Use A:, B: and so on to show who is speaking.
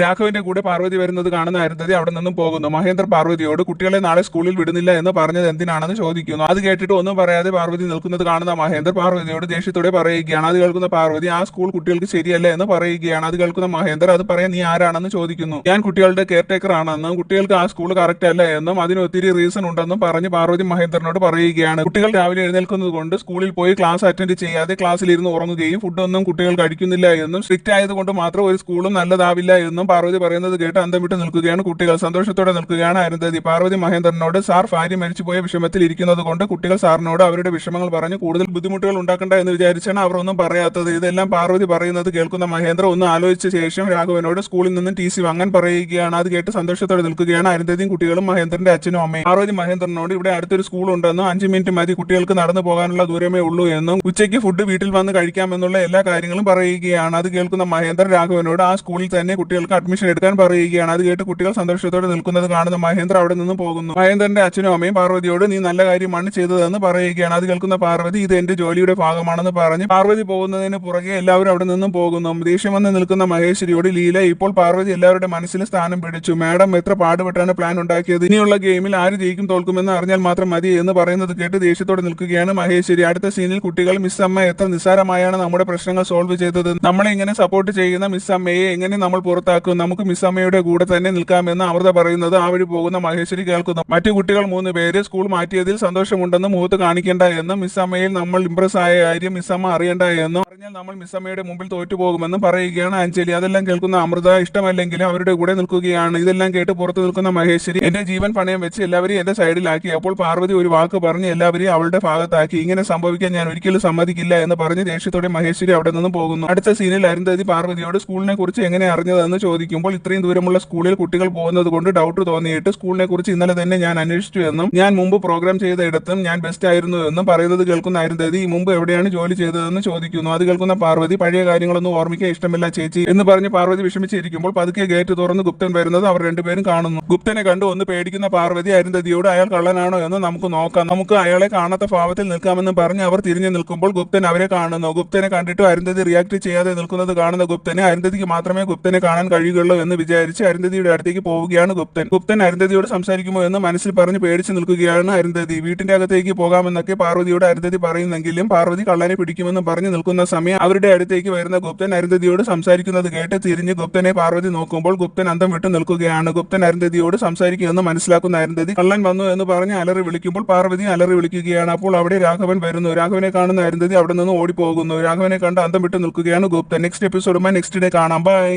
A: രാഘവന്റെ കൂടെ പാർവതി വരുന്നത് കാണുന്ന അരുന്ധതി അവിടെ നിന്നും പോകുന്നു. മഹേന്ദ്ര പാർവതിയോട് കുട്ടികളെ നാളെ സ്കൂളിൽ വിടുന്നില്ല എന്ന് പറഞ്ഞത് എന്തിനാണെന്ന് ചോദിക്കുന്നു. അത് കേട്ടിട്ട് ഒന്നും പറയാതെ പാർവതി നിൽക്കുന്നത് കാണുന്ന മഹേന്ദ്ര പാർവതിയോട് ദേഷ്യത്തോടെ പറയുകയാണ്. അത് കേൾക്കുന്ന പാർവതി ആ സ്കൂൾ കുട്ടികൾക്ക് ശരിയല്ല എന്ന് പറയുകയാണ്. അത് കേൾക്കുന്ന മഹേന്ദ്ര അത് പറയാൻ നീ ആരാണെന്ന് ചോദിക്കുന്നു. ഞാൻ കുട്ടികളുടെ കെയർ ടേക്കർ ആണെന്നും കുട്ടികൾക്ക് ആ സ്കൂൾ കറക്റ്റ് അല്ല എന്നും അതിന് ഒത്തിരി റീസൺ ഉണ്ടെന്നും പറഞ്ഞ് പാർവതി മഹേന്ദ്രനോട് പറയുകയാണ്. കുട്ടികൾ രാവിലെ എഴുന്നേൽക്കുന്നത് കൊണ്ട് സ്കൂളിൽ പോയി ക്ലാസ് അറ്റൻഡ് ചെയ്യാതെ ക്ലാസ്സിൽ ഇരുന്ന് ഉറങ്ങുകയും ഫുഡൊന്നും കുട്ടികൾ കഴിക്കുന്നില്ല എന്നും സ്ട്രിക്റ്റ് ആയതുകൊണ്ട് മാത്രം ഒരു സ്കൂളും നല്ലതാവില്ല എന്നും പാർവതി പറയുന്നത് കേട്ട് അന്തം വിട്ട് നിൽക്കുകയാണ് കുട്ടികൾ. സന്തോഷത്തോടെ നിൽക്കുകയാണ് അരുന്ധതി. പാർവതി മഹേന്ദ്രനോട് സാർ ഭാര്യ മരിച്ചുപോയ വിഷമത്തിൽ ഇരിക്കുന്നത് കൊണ്ട് കുട്ടികൾ സാറിനോട് അവരുടെ വിഷമങ്ങൾ പറഞ്ഞ് കൂടുതൽ ബുദ്ധിമുട്ടുകൾ ഉണ്ടാക്കണ്ട എന്ന് വിചാരിച്ചാണ് അവർ ഒന്നും പറയാത്തത്. ഇതെല്ലാം പാർവതി പറയുന്നത് കേൾക്കുന്ന മഹേന്ദ്ര ഒന്ന് ആലോചിച്ച ശേഷം രാഘവനോട് സ്കൂളിൽ നിന്നും ടി സി വാങ്ങാൻ പറയുകയാണ്. അത് കേട്ട് സന്തോഷത്തോടെ നിൽക്കുകയാണ് അരുന്ധതിയും കുട്ടികളും മഹേന്ദ്രന്റെ അച്ഛനും അമ്മയും. പാർവതി മഹേന്ദ്രനോട് ഇവിടെ അടുത്തൊരു സ്കൂൾ ഉണ്ടെന്നും അഞ്ച് മിനിറ്റ് മതി കുട്ടികൾക്ക് നടന്നു പോകാനുള്ള ദൂരമേ ഉള്ളൂ എന്നും ഉച്ചയ്ക്ക് ഫുഡ് വീട്ടിൽ വന്ന് കഴിക്കാമെന്നുള്ള എല്ലാ കാര്യങ്ങളും പറയുകയാണ്. അത് കേൾക്കുന്ന മഹേന്ദ്ര രാഘവനോട് ആ സ്കൂളിൽ തന്നെ കുട്ടികൾക്ക് അഡ്മിഷൻ എടുക്കാൻ പറയുകയാണ്. അത് കേട്ട് കുട്ടികൾ സന്തോഷത്തോടെ നിൽക്കുന്നത് കാണുന്ന. മഹേന്ദ്ര അവിടെ നിന്ന് പോകുന്നു. മഹേന്ദ്രന്റെ അച്ഛനും അമ്മയും പാർവതിയോട് നീ നല്ല കാര്യമാണ് ചെയ്തതെന്ന് പറയുകയാണ്. അത് കേൾക്കുന്ന പാർവതി ഇത് എന്റെ ജോലിയുടെ ഭാഗമാണെന്ന് പറഞ്ഞ് പാർവതി പോകുന്നതിന് പുറകെ എല്ലാവരും അവിടെ നിന്നും പോകുന്നു. ദേഷ്യം വന്ന് നിൽക്കുന്ന മഹേശ്വരിയോട് ലീല ഇപ്പോൾ പാർവതി എല്ലാവരുടെ മനസ്സിൽ സ്ഥാനം പിടിച്ചു. മാഡം എത്ര പാടുപെട്ടാണ് പ്ലാൻ ഉണ്ടാക്കിയത്? ഇനിയുള്ള ഗെയിമിൽ ആര് ജയിക്കും തോൽക്കുമെന്ന് അറിഞ്ഞാൽ മാത്രം മതി എന്ന് പറയുന്നത് കേട്ട് ദേഷ്യത്തോടെ നിൽക്കുകയാണ് മഹേശ്വരി. അടുത്ത സീനിൽ കുട്ടികൾ മിസ് അമ്മ എത്ര നിസ്സാരമായാണ് നമ്മുടെ പ്രശ്നങ്ങൾ സോൾവ് ചെയ്തത് നമ്മളെ ഇങ്ങനെ സപ്പോർട്ട് ചെയ്യുന്ന മിസ് അമ്മയെ? എങ്ങനെ നമ്മൾ പുറത്താക്കും? നമുക്ക് മിസ് അമ്മയുടെ കൂടെ തന്നെ നിൽക്കാമെന്ന് അമൃത പറയുന്നത്. ആ വഴി പോകുന്ന മഹേശ്വരി കേൾക്കുന്നു. മറ്റു കുട്ടികൾ മൂന്ന് പേര് സ്കൂൾ മാറ്റിയതിൽ സന്തോഷമുണ്ടെന്ന് മുഖത്ത് കാണിക്കേണ്ട എന്നും മിസ് അമ്മയിൽ നമ്മൾ ഇംപ്രസ് ആയ കാര്യം മിസ് അമ്മ അറിയണ്ട എന്നും അറിഞ്ഞാൽ നമ്മൾ മിസ് അമ്മയുടെ മുമ്പിൽ തോറ്റുപോകുമെന്ന് പറയുകയാണ് അഞ്ജലി. അതെല്ലാം കേൾക്കുന്ന അമൃത ഇഷ്ടമല്ലെങ്കിലും അവരുടെ കൂടെ നിൽക്കുകയാണ്. ഇതെല്ലാം കേട്ട് പുറത്തു നിൽക്കുന്ന മഹേശ്വരി എന്റെ ജീവൻ പണയം വെച്ച് എല്ലാവരെയും എന്റെ സൈഡിലാക്കി. അപ്പോൾ പാർവതി ഒരു വാക്ക് പറഞ്ഞ് എല്ലാവരെയും അവളുടെ ഭാഗത്താക്കി. ഇങ്ങനെ സംഭവിക്കാൻ ഞാൻ ഒരിക്കലും സമ്മതിക്കില്ല എന്ന് പറഞ്ഞ് ദേഷ്യത്തോടെ മഹേശ്വരി അവിടെ നിന്നും പോകുന്നു. അടുത്ത സീനിൽ അരുന്ധതി പാർവതിയോട് സ്കൂളിനെ കുറിച്ച് എങ്ങനെ അറിഞ്ഞതെന്ന് ചോദിക്കുമ്പോൾ ഇത്രയും ദൂരമുള്ള സ്കൂളിൽ കുട്ടികൾ പോകുന്നത് കൊണ്ട് ഡൗട്ട് തോന്നിയിട്ട് സ്കൂളിനെ കുറിച്ച് ഇന്നലെ തന്നെ ഞാൻ അന്വേഷിച്ചു എന്നും ഞാൻ മുമ്പ് പ്രോഗ്രാം ചെയ്ത ഇടത്തും ഞാൻ ബെസ്റ്റ് ആയിരുന്നു എന്നും പറയുന്നത് കേൾക്കുന്ന അരുന്ധതി മുമ്പ് എവിടെയാണ് ജോലി ചെയ്തതെന്ന് ചോദിക്കുന്നു. അത് കേൾക്കുന്ന പാർവതി പഴയ കാര്യങ്ങളൊന്നും ഓർമ്മിക്കാൻ ഇഷ്ടമില്ല ചേച്ചി എന്ന് പറഞ്ഞ് പാർവതി വിഷമിച്ചിരിക്കുമ്പോൾ പതുക്കെ ഗേറ്റ് തുറന്ന് ഗുപ്തൻ വരുന്നത് അവർ രണ്ടുപേരും കാണുന്നു. ഗുപ്തനെ കണ്ടു ഒന്ന് പേടിക്കുന്ന പാർവതി അരുന്ധതിയോട് അയാൾ കള്ളനാണോ എന്ന് നമുക്ക് നോക്കാം. നമുക്ക് അയാളെ കാണാത്ത ഭാവത്തിൽ നിൽക്കാമെന്ന് പറഞ്ഞ് അവർ തിരിഞ്ഞു നിൽക്കുമ്പോൾ ഗുപ്തൻ അവരെ കാണുന്നു. ഗുപ്തനെ കണ്ടിട്ട് അരുന്ധതി റിയാക്ട് ചെയ്യാതെ നിൽക്കുന്നത് കാണുന്ന ഗുപ്തനെ അരുന്ധതിക്ക് മാത്രമേ ഗുപ്തനെ കാണാൻ കഴിയുകയുള്ളൂ എന്ന് വിചാരിച്ച് അരുന്ധതിയുടെ അടുത്തേക്ക് പോവുകയാണ് ഗുപ്തൻ. ഗുപ്തൻ അരുന്ധതിയോട് സംസാരിക്കുമോ എന്ന് മനസ്സിൽ പറഞ്ഞ് പേടിച്ച് നിൽക്കുകയാണ് അരുന്ധതി. വീട്ടിന്റെ അകത്തേക്ക് പോകാമെന്നൊക്കെ പാർവതിയോട് അരുന്ധതി പറയുന്നെങ്കിലും പാർവതി കള്ളനെ പിടിക്കുമെന്ന് പറഞ്ഞ് നിൽക്കുന്ന സമയം അവരുടെ അടുത്തേക്ക് വരുന്ന ഗുപ്തൻ അരുന്ധതിയോട് സംസാരിക്കുന്നത് കേട്ട് തിരിഞ്ഞ് ഗുപ്തനെ പാർവതി നോക്കുമ്പോൾ ഗുപ്തൻ അന്തം വിട്ടു നിൽക്കുകയാണ്. ഗുപ്തൻ അരുന്ധതിയോട് സംസാരിക്കുമെന്ന് മനസ്സിലാക്കുന്ന അരുന്ധതി കള്ളൻ വന്നു എന്ന് പറഞ്ഞ് അലറി വിളിക്കുമ്പോൾ പാർവതി അലറി വിളിക്കുകയാണ്. അപ്പോൾ അവിടെ രാഘവൻ വരുന്നു. രാഘവനെ കാണുന്ന അരുന്ധതി അവിടെ നിന്ന് ഓടിപ്പോകുന്നു. രാഘവനെ കണ്ട് അന്തം വിട്ടു നിൽക്കുകയാണ് ഗുപ്തൻ. നെക്സ്റ്റ് എപ്പിസോഡുമായി നെക്സ്റ്റ് ഡേ കാണാം. ബൈ